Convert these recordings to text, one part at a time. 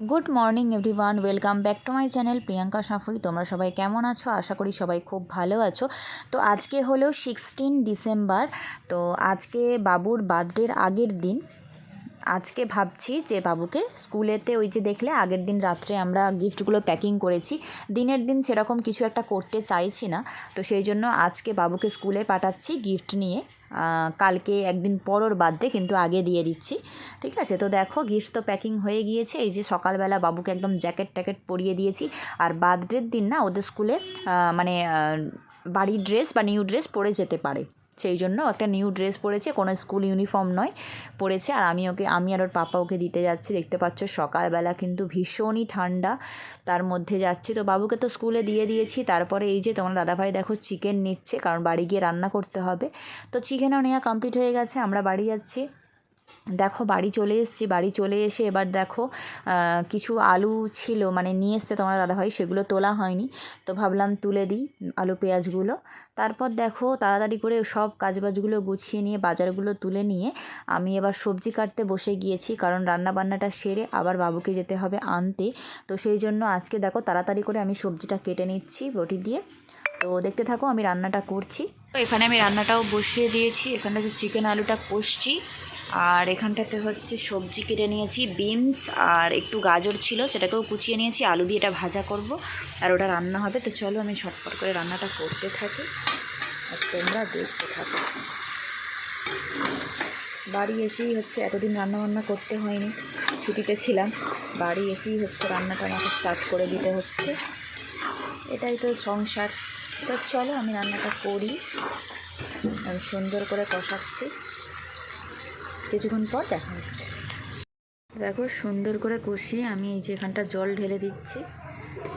Good morning everyone welcome back to my channel Priyanka Safui তোমরা সবাই কেমন আছো? আশা করি সবাই খুব ভালো আছো। তো আজকে হলো সিক্সটিন ডিসেম্বর তো আজকে বাবুর বার্থডের আগের দিন। আজকে ভাবছি যে বাবুকে স্কুলেতে ওই যে দেখলে আগের দিন রাত্রে আমরা গিফটগুলো প্যাকিং করেছি, দিনের দিন সেরকম কিছু একটা করতে চাইছি না। তো সেই জন্য আজকে বাবুকে স্কুলে পাঠাচ্ছি গিফট নিয়ে। কালকে একদিন পর ওর বার্থডে কিন্তু আগে দিয়ে দিচ্ছি। ঠিক আছে? তো দেখো, গিফট তো প্যাকিং হয়ে গিয়েছে। এই যে সকালবেলা বাবুকে একদম জ্যাকেট ট্যাকেট পরিয়ে দিয়েছি। আর বার্থডের দিন না, ওদের স্কুলে মানে বাড়ির ড্রেস বা নিউ ড্রেস পরে যেতে পারে। সেই জন্য একটা নিউ ড্রেস পরেছে, কোনো স্কুল ইউনিফর্ম নয়, পরেছে। আর আমি ওকে, আমি আর ওর পাপা ওকে দিতে যাচ্ছি। দেখতে পাচ্ছ সকালবেলা কিন্তু ভীষণই ঠান্ডা, তার মধ্যে যাচ্ছি। তো বাবুকে তো স্কুলে দিয়ে দিয়েছি। তারপরে এই যে তোমার দাদাভাই দেখো চিকেন নিচ্ছে, কারণ বাড়ি গিয়ে রান্না করতে হবে। তো চিকেনও নেওয়া কমপ্লিট হয়ে গেছে, আমরা বাড়ি যাচ্ছি। দেখো, বাড়ি চলে এসেছি, বাড়ি চলে এসে এবার দেখো কিছু আলু ছিল মানে নিয়ে এসছে তোমার দাদাভাই, সেগুলো তোলা হয়নি। তো ভাবলাম তুলে দিই আলু, পেঁয়াজগুলো। তারপর দেখো, তাড়াতাড়ি করে সব কাজবাজগুলো গুছিয়ে নিয়ে, বাজারগুলো তুলে নিয়ে আমি এবার সবজি কাটতে বসে গিয়েছি, কারণ রান্না বান্নাটা সেরে আবার বাবুকে যেতে হবে আনতে। তো সেই জন্য আজকে দেখো, তাড়াতাড়ি করে আমি সবজিটা কেটে নিচ্ছি বটি দিয়ে। তো দেখতে থাকো, আমি রান্নাটা করছি। তো এখানে আমি রান্নাটাও বসিয়ে দিয়েছি এখানে যে চিকেন আলুটা কষছি। আর এখানটাতে হচ্ছে সবজি কেটে নিয়েছি, বিনস আর একটু গাজর ছিল, সেটাকেও কুচিয়ে নিয়েছি, আলু দিয়ে এটা ভাজা করব, আর ওটা রান্না হবে। তো চলো আমি ছটফট করে রান্নাটা করতে থাকি, আর তোমরা দেখতে থাকো। বাড়ি এসেই হচ্ছে এতদিন রান্না বান্না করতে হয়নি, ছুটিতে ছিলাম। বাড়ি এসেই হচ্ছে রান্নাটা আমাকে স্টার্ট করে দিতে হচ্ছে। এটাই তো সংসার। তো চলো আমি রান্নাটা করি, আমি সুন্দর করে কষাচ্ছি। কিছুক্ষণ পর দেখা হচ্ছে। দেখো, সুন্দর করে কষিয়ে আমি এই যে এখানটা জল ঢেলে দিচ্ছি।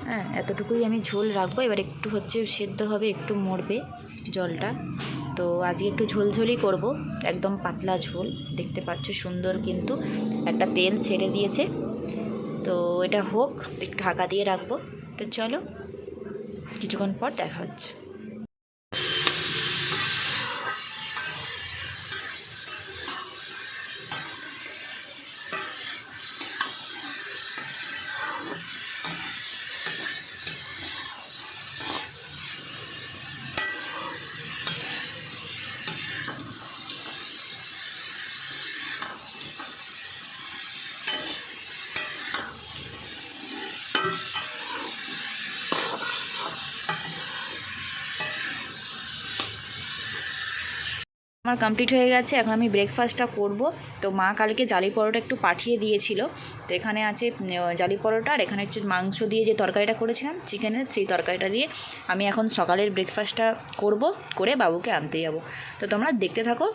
হ্যাঁ এতটুকুই আমি ঝোল রাখব। এবার একটু হচ্ছে সেদ্ধ হবে, একটু মরবে জলটা। তো আজকে একটু ঝোলঝোলই করব, একদম পাতলা ঝোল। দেখতে পাচ্ছ, সুন্দর কিন্তু একটা তেল ছেড়ে দিয়েছে। তো এটা হোক, একটু ঢাকা দিয়ে রাখব। তো চলো, কিছুক্ষণ পর দেখা হচ্ছে। আমার কমপ্লিট হয়ে গেছে, এখন আমি ব্রেকফাস্টটা করব। তো মা কালকে জালি পরোটা একটু পাঠিয়ে দিয়েছিল। তো এখানে আছে জালি পরোটা আর এখানে হচ্ছে মাংস দিয়ে যে তরকারিটা করেছিলাম, চিকেনের সেই তরকারিটা দিয়ে আমি এখন সকালের ব্রেকফাস্টটা করব, করে বাবুকে আনতে যাব। তো তোমরা দেখতে থাকো।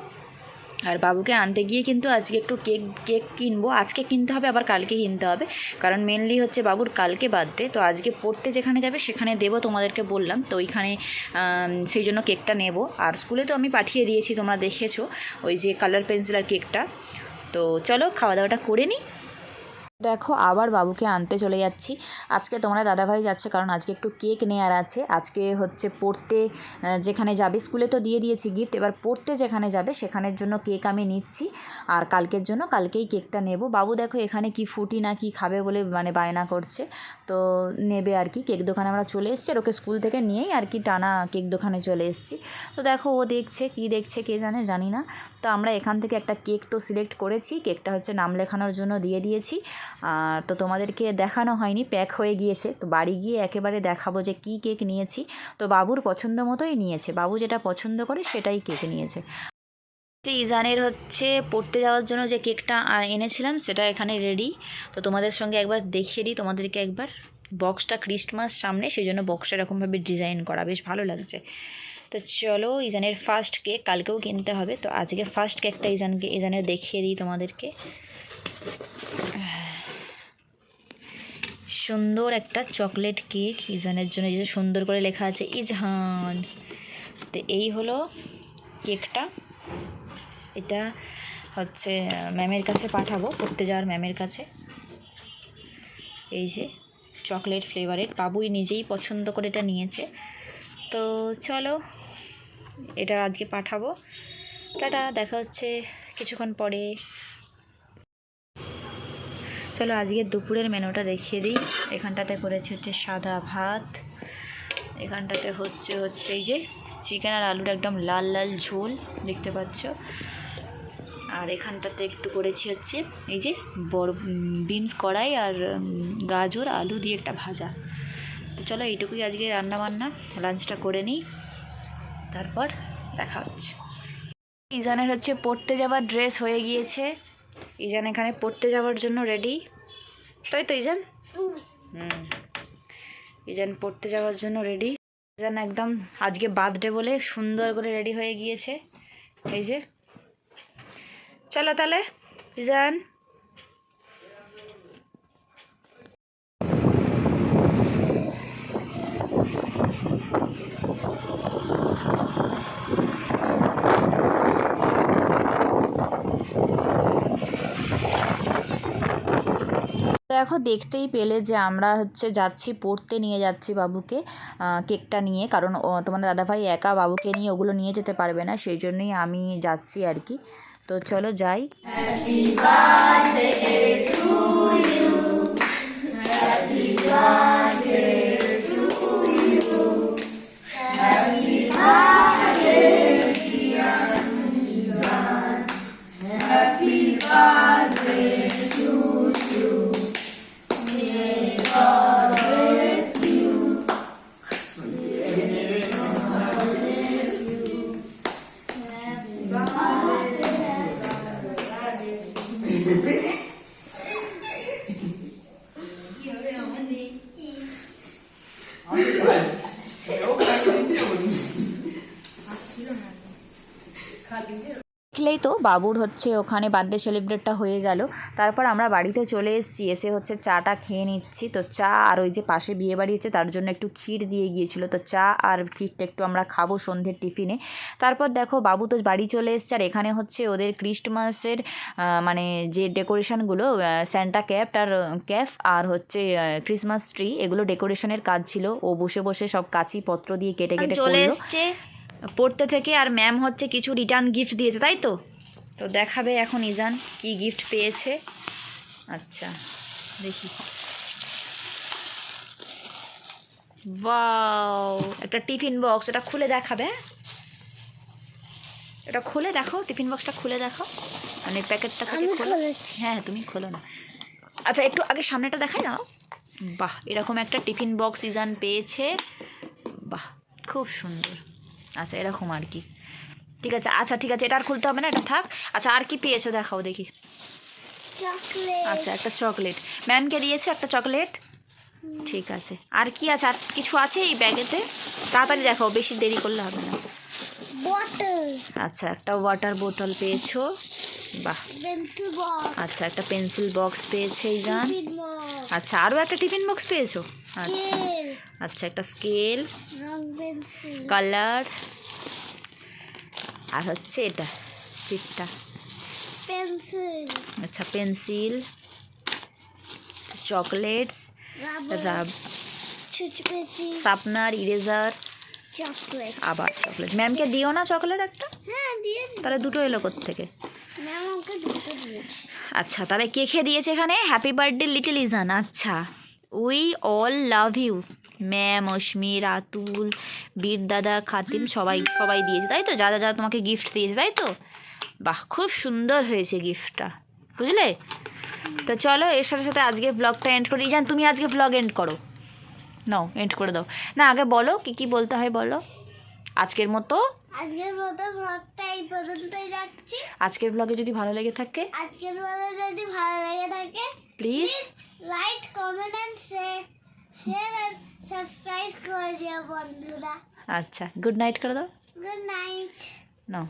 আর বাবুকে আনতে গিয়ে কিন্তু আজকে একটু কেক কেক কিনবো। আজকে কিনতে হবে, আবার কালকে কিনতে হবে। কারণ মেনলি হচ্ছে বাবুর কালকে বার্থডে তো আজকে পড়তে যেখানে যাবে সেখানে দেবো তোমাদেরকে বললাম। তো ওইখানে সেই জন্য কেকটা নেব। আর স্কুলে তো আমি পাঠিয়ে দিয়েছি, তোমরা দেখেছ, ওই যে কালার পেন্সিল আর কেকটা। তো চলো খাওয়া দাওয়াটা করে নিই দেখো, আবার বাবুকে আনতে চলে যাচ্ছি। আজকে তোমরা দাদাভাই যাচ্ছে, কারণ আজকে একটু কেক নেওয়ার আছে। আজকে হচ্ছে পড়তে যেখানে যাবে, স্কুলে তো দিয়ে দিয়েছি গিফট এবার পড়তে যেখানে যাবে, সেখানের জন্য কেক আমি নিচ্ছি। আর কালকের জন্য কালকেই কেকটা নেব। বাবু দেখো, এখানে কি ফুটি না কি খাবে বলে মানে বায়না করছে। তো নেবে আর কি, কেক দোকানে আমরা চলে এসেছি। আর ওকে স্কুল থেকে নিয়েই আর কি টানা কেক দোকানে চলে এসেছি। তো দেখো, ও দেখছে, কি দেখছে কে জানে, জানি না। তো আমরা এখান থেকে একটা কেক তো সিলেক্ট করেছি। কেকটা হচ্ছে নাম লেখানোর জন্য দিয়ে দিয়েছি। আর তো তোমাদেরকে দেখানো হয়নি প্যাক হয়ে গিয়েছে। তো বাড়ি গিয়ে একেবারে দেখাবো যে কী কেক নিয়েছি। তো বাবুর পছন্দ মতোই নিয়েছে। বাবু যেটা পছন্দ করে সেটাই কেক নিয়েছে। ইজানের হচ্ছে পড়তে যাওয়ার জন্য যে কেকটা এনেছিলাম সেটা এখানে রেডি তো তোমাদের সঙ্গে একবার দেখিয়ে দিই, তোমাদেরকে একবার বক্সটা ক্রিসমাস সামনে সেই জন্য বক্সটা এরকমভাবে ডিজাইন করা। বেশ ভালো লাগছে। তো চলো ইজানের ফার্স্ট কেক কালকেও কিনতে হবে। তো আজকে ফার্স্ট কেকটা ইজানকে, ইজানের দেখিয়ে দিই তোমাদেরকে। সুন্দর একটা চকলেট কেক, ইজানের জন্য এই যে সুন্দর করে লেখা আছে ইজহান তো এই হলো কেকটা। এটা হচ্ছে ম্যামের কাছে পাঠাবো, পড়তে যাওয়ার ম্যামের কাছে। এই যে চকলেট ফ্লেভারের, বাবুই নিজেই পছন্দ করে এটা নিয়েছে। তো চলো, এটা আজকে পাঠাবো। টাটা, দেখা হচ্ছে কিছুক্ষণ পরে। চলো আজকে দুপুরের মেনুটা দেখিয়ে দিই। এখানটাতে করেছি হচ্ছে সাদা ভাত। এখানটাতে হচ্ছে হচ্ছে এই যে চিকেন আর আলুর একদম লাল লাল ঝোল দেখতে পাচ্ছ। আর এখানটাতে একটু করেছি হচ্ছে এই যে বড় বিনস কড়াই আর গাজর, আলু দিয়ে একটা ভাজা। তো চলো এইটুকুই আজকে রান্না বান্না লাঞ্চটা করে নিই। তারপর দেখা হচ্ছে। ইজানের হচ্ছে পড়তে যাওয়ার ড্রেস হয়ে গিয়েছে। ইজান এখানে পড়তে যাওয়ার জন্য রেডি তাই তো ইজান? হুম। ইজান পড়তে যাওয়ার জন্য রেডি ইজান একদম আজকে বার্থডে বলে সুন্দর করে রেডি হয়ে গিয়েছে। এই যে। চলো তাহলে, ইজান। দেখো দেখতেই পেলে যে আমরা হচ্ছে যাচ্ছি, পড়তে নিয়ে যাচ্ছি বাবুকে কেকটা নিয়ে। কারণ তোমাদের দাদাভাই একা বাবুকে নিয়ে ওগুলো নিয়ে যেতে পারবে না, সেই জন্যই আমি যাচ্ছি আর কি। তো চলো যাই। দেখলেই তো বাবুর হচ্ছে ওখানে বার্থডে সেলিব্রেটটা হয়ে গেল। তারপর আমরা বাড়িতে চলে এসেছি এসে হচ্ছে চাটা খেয়ে নিচ্ছি। তো চা আর ওই যে পাশে বিয়ে বাড়ি আছে তার জন্য একটু ক্ষীর দিয়ে গিয়েছিল। তো চা আর ক্ষীরটা একটু আমরা খাব সন্ধ্যের টিফিনে তারপর দেখো বাবু তো বাড়ি চলে এসছে আর এখানে হচ্ছে ওদের ক্রিস্টমাসের মানে যে ডেকোরেশনগুলো স্যান্টা ক্যাপ আর ক্যাফ আর হচ্ছে ক্রিসমাস ট্রি এগুলো ডেকোরেশনের কাজ ছিল। ও বসে বসে সব কাঁচি পত্র দিয়ে কেটে কেটে চলে করল। এসছে। পড়তে থেকে আর ম্যাম হচ্ছে কিছু রিটার্ন গিফট দিয়েছে তাই তো? তো দেখাবে এখন ইজান কি গিফট পেয়েছে। আচ্ছা দেখি। বাও একটা টিফিন বক্স এটা খুলে দেখাবে হ্যাঁ? এটা খুলে দেখো টিফিন বক্সটা খুলে দেখো। মানে প্যাকেটটা খোলো। হ্যাঁ তুমি খোলো না। আচ্ছা একটু আগে সামনেটা দেখাই না বাহ এরকম একটা টিফিন বক্স ইজান পেয়েছে। বাহ খুব সুন্দর। আচ্ছা এরকম আর কি। ঠিক আছে আচ্ছা ঠিক আছে এটা আর খুলতে হবে না এটা থাক। আচ্ছা আর কি পেয়েছ দেখাও দেখি। আচ্ছা একটা চকলেট। ম্যামকে দিয়েছ একটা চকলেট? ঠিক আছে। আর কি আছে? আর কিছু আছে এই ব্যাগেতে? তাড়াতাড়ি দেখাও বেশি দেরি করলে হবে না। আচ্ছা একটা ওয়াটার বোতল পেয়েছ। বাহ। আচ্ছা একটা পেন্সিল বক্স পেয়েছে এই জান আচ্ছা আরও একটা টিফিন বক্স পেয়েছ? আচ্ছা। আচ্ছা একটা স্কেল। কালার। আর হচ্ছে এটা চিটটা পেন্সিল। আচ্ছা পেন্সিল। চকলেটস। রাব শার্পনার ইরেজার। চকলেট। আবার চকলেট। ম্যামকে দিও না চকলেট একটা? হ্যাঁ দিয়েছি তাহলে দুটো এলো থেকে ম্যাম আমাকে দুটো দিয়েছে। আচ্ছা তাহলে কে খেয়ে দিয়েছে এখানে? হ্যাপি বার্থডে লিটল ইজান আচ্ছা we all love you ma'am Ashmir Atul Bir দাদা খাতিম সবাই সবাই দিয়েছে তাই তো? যা যা যা তোমাকে গিফট দিয়েছে তাই তো? বাহ খুব সুন্দর হয়েছে গিফটটা বুঝলে? তো চলো এর সাথে সাথে আজকে ব্লগটা এন্ড করি। জান তুমি আজকে ব্লগ এন্ড করো। নাও এন্ড করে দাও। না আগে বলো কি কি বলতে হয় বলো? আজকের মতো? আজকের মতো ব্লগটা এই পর্যন্তই রাখছি। আজকের ব্লগে যদি ভালো লেগে থাকে? আজকের ব্লগে যদি ভালো লেগে থাকে please like comment and share and subscribe করে দিও বন্ধুরা আচ্ছা গুড নাইট করে দাও গুড নাইট নাও